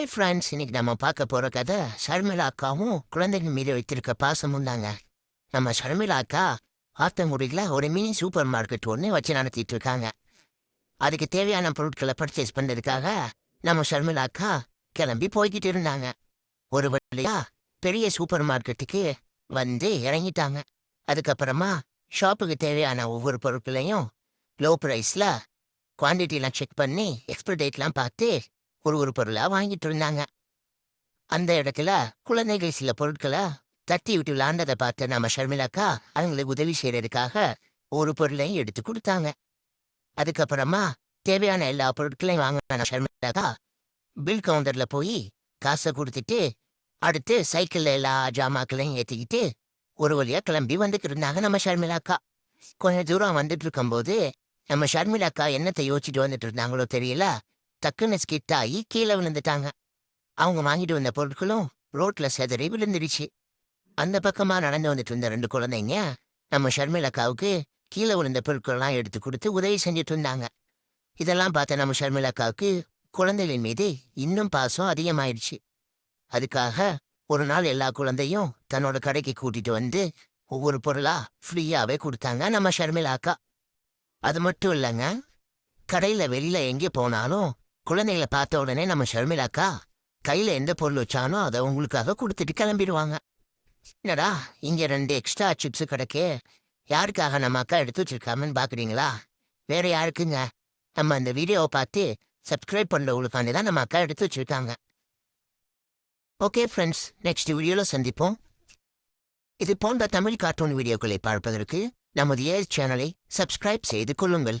Hi friends இன்னைக்கு நம்ம பார்க்க போற கதை ஷர்மிளா அக்காவும் குழந்தைகள் மீது வைத்திருக்க பாசமும் தாங்க. நம்ம ஷர்மிளா அக்கா ஆத்தங்குடியில் ஒரு மினி சூப்பர் மார்க்கெட் ஒன்று வச்சு நடத்திட்டு இருக்காங்க. அதுக்கு தேவையான பொருட்களை பர்ச்சேஸ் பண்ணதுக்காக நம்ம ஷர்மிளா அக்கா கிளம்பி போய்கிட்டு இருந்தாங்க. ஒரு வழியா பெரிய சூப்பர் மார்க்கெட்டுக்கு வந்து இறங்கிட்டாங்க. அதுக்கப்புறமா ஷாப்புக்கு தேவையான ஒவ்வொரு பொருட்களையும் லோ ப்ரைஸில் குவான்டிட்டிலாம் செக் பண்ணி எக்ஸ்பிரி டேட்லாம் பார்த்து ஒரு ஒரு பொருளா வாங்கிட்டு இருந்தாங்க. அந்த இடத்துல குழந்தைகள் சில பொருட்களை தட்டி விட்டு விளாண்டதை பார்த்த நம்ம ஷர்மிளாக்கா அவங்களுக்கு உதவி செய்யறதுக்காக ஒரு பொருளையும் எடுத்து கொடுத்தாங்க. அதுக்கப்புறமா தேவையான எல்லா பொருட்களையும் வாங்கின ஷர்மிளாக்கா பில் கவுண்டர்ல போய் காசை கொடுத்துட்டு அடுத்து சைக்கிள்ல எல்லா ஜாமாக்களையும் ஏற்றிக்கிட்டு ஒரு வழியா கிளம்பி வந்துட்டு இருந்தாங்க நம்ம ஷர்மிலாக்கா கொஞ்ச தூரம் வந்துட்டு இருக்கும்போது நம்ம ஷர்மிளாக்கா என்னத்தை யோசிச்சுட்டு வந்துட்டு இருந்தாங்களோ தெரியல. டக்குன்னு ஸ்கிட் ஆகி கீழே விழுந்துட்டாங்க. அவங்க வாங்கிட்டு வந்த பொருட்களும் ரோட்ல செதறி விழுந்துடுச்சு அந்த பக்கமா நடந்து வந்துட்டு இருந்த ரெண்டு குழந்தைங்க நம்ம ஷர்மிளக்காவுக்கு கீழே விழுந்த பொருட்கள்லாம் எடுத்து கொடுத்து உதவி செஞ்சுட்டு இருந்தாங்க. இதெல்லாம் பார்த்த நம்ம ஷர்மிளக்காவுக்கு குழந்தைகளின் மீது இன்னும் பாசம் அதிகமாயிடுச்சு அதுக்காக ஒரு நாள் எல்லா குழந்தையும் தன்னோட கடைக்கு கூட்டிட்டு வந்து ஒவ்வொரு பொருளா ஃப்ரீயாவே கொடுத்தாங்க நம்ம ஷர்மிளாக்கா அது மட்டும் இல்லைங்க கடையில வெளியில் எங்கே போனாலும் குழந்தைகளை பார்த்த உடனே நம்ம ஷர்மிளாக்கா கையில எந்த பொருள் வச்சானோ அதை உங்களுக்காக கொடுத்துட்டு கிளம்பிடுவாங்க. என்னடா இங்க ரெண்டு எக்ஸ்ட்ரா சிப்ஸ் கிடக்கே. யாருக்காக நம்ம அக்கா எடுத்து வச்சிருக்காமன்னு பார்க்குறீங்களா வேற யாருக்குங்க? நம்ம அந்த வீடியோவை பார்த்து சப்ஸ்கிரைப் பண்ணுறவங்களுக்காண்டி தான் நம்ம அக்கா எடுத்து வச்சிருக்காங்க. ஓகே ஃப்ரெண்ட்ஸ் நெக்ஸ்ட் வீடியோவில் சந்திப்போம். இது போன்ற தமிழ் கார்ட்டூன் வீடியோக்களை பார்ப்பதற்கு நமது ஏர் சேனலை சப்ஸ்கிரைப் செய்து கொள்ளுங்கள்.